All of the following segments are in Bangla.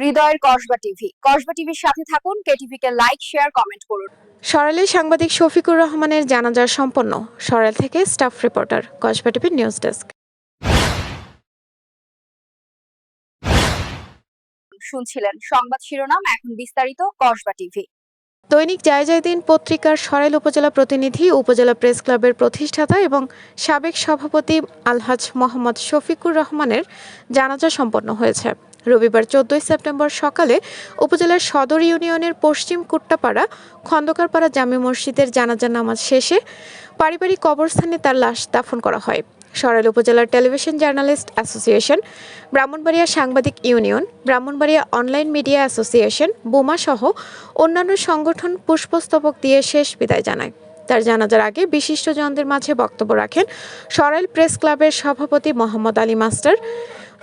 হৃদয়ের কসবা টিভি। কসবা টিভির সাথে থাকুন কেটিভি কে লাইক শেয়ার কমেন্ট করুন। সরাইলে সাংবাদিক শফিকুর রহমানের জানাজা সম্পন্ন। সরাইল থেকে স্টাফ রিপোর্টার কসবা টিভির নিউজ ডেস্ক। শুনছিলেন সংবাদ শিরোনাম এখন বিস্তারিত কসবা টিভি। দৈনিক জায়জায়দিন পত্রিকার সরাইল উপজেলা প্রতিনিধি উপজেলা প্রেস ক্লাবের প্রতিষ্ঠাতা এবং সাবেক সভাপতি আলহাজ মোহাম্মদ শফিকুর রহমানের জানাজা সম্পন্ন হয়েছে। রবিবার চোদ্দই সেপ্টেম্বর সকালে উপজেলার সদর ইউনিয়নের পশ্চিম কুট্টাপাড়া, খন্দকারপাড়া জামে মসজিদের জানাজা নামাজ শেষে পারিবারিক কবরস্থানে তার লাশ দাফন করা হয়। সরাইল উপজেলার টেলিভিশন জার্নালিস্ট অ্যাসোসিয়েশন, ব্রাহ্মণবাড়িয়া সাংবাদিক union, Brahmanbaria online media association বোমা সহ অন্যান্য সংগঠন পুষ্পস্তবক দিয়ে শেষ বিদায় জানায়। তার জানাজার আগে বিশিষ্টজনদের মাঝে বক্তব্য রাখেন সরাইল প্রেস ক্লাবের সভাপতি মোহাম্মদ আলী মাস্টার।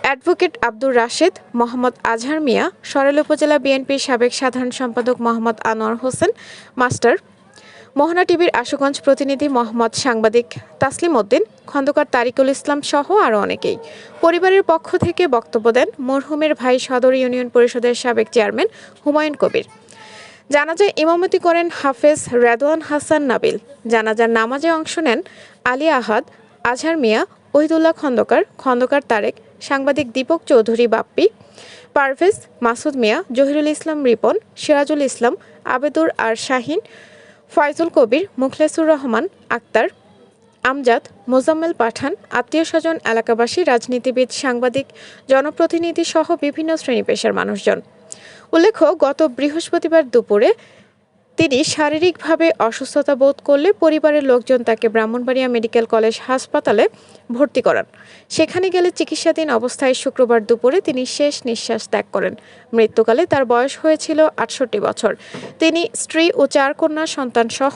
অ্যাডভোকেট আব্দুর রাশেদ, মোহাম্মদ আজহার মিয়া সরাইল উপজেলা বিএনপির সাবেক সাধারণ সম্পাদক মোহাম্মদ আনোয়ার হোসেন, মাস্টার মোহনা টিভির আশুগঞ্জ প্রতিনিধি মোহাম্মদ সাংবাদিক তাসলিম উদ্দিন, খন্দকার তারিকুল ইসলাম সহ আরও অনেকেই। পরিবারের পক্ষ থেকে বক্তব্য দেন মরহুমের ভাই সদর ইউনিয়ন পরিষদের সাবেক চেয়ারম্যান হুমায়ুন কবির। জানাজায় ইমামতি করেন হাফেজ রেদওয়ান হাসান নাবিল। জানাজার নামাজে অংশ নেন আলী আহাদ, আজহার মিয়া, ওহিদুল্লাহ খন্দকার খন্দকার তারেক সাংবাদিক দীপক চৌধুরী বাপ্পি, পারভেজ মাসুদ মিয়া, জহিরুল ইসলাম রিপন, সিরাজুল ইসলাম, আবেদুর আর শাহিন, ফয়জুল কবির, মুখলেসুর রহমান, আক্তার, আমজাদ, মোজাম্মেল পাঠান, আত্মীয় স্বজন, এলাকাবাসী, রাজনীতিবিদ, সাংবাদিক, জনপ্রতিনিধি সহ বিভিন্ন শ্রেণি পেশার মানুষজন। উল্লেখ্য, গত বৃহস্পতিবার দুপুরে তিনি শারীরিকভাবে অসুস্থতা বোধ করলে পরিবারের লোকজন তাকে ব্রাহ্মণবাড়িয়া মেডিকেল কলেজ হাসপাতালে ভর্তি করান। সেখানে গেলে চিকিৎসাধীন অবস্থায় শুক্রবার দুপুরে তিনি শেষ নিঃশ্বাস ত্যাগ করেন। মৃত্যুকালে তার বয়স হয়েছিল আটষট্টি বছর। তিনি স্ত্রী ও চার কন্যা সন্তান সহ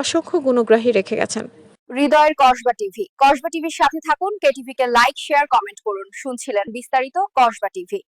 অসংখ্য গুণগ্রাহী রেখে গেছেন। হৃদয়ের কসবা টিভি। কসবা টিভির সাথে থাকুন কেটিভি কে লাইক, শেয়ার, কমেন্ট করুন। শুনছিলেন বিস্তারিত কসবা টিভি।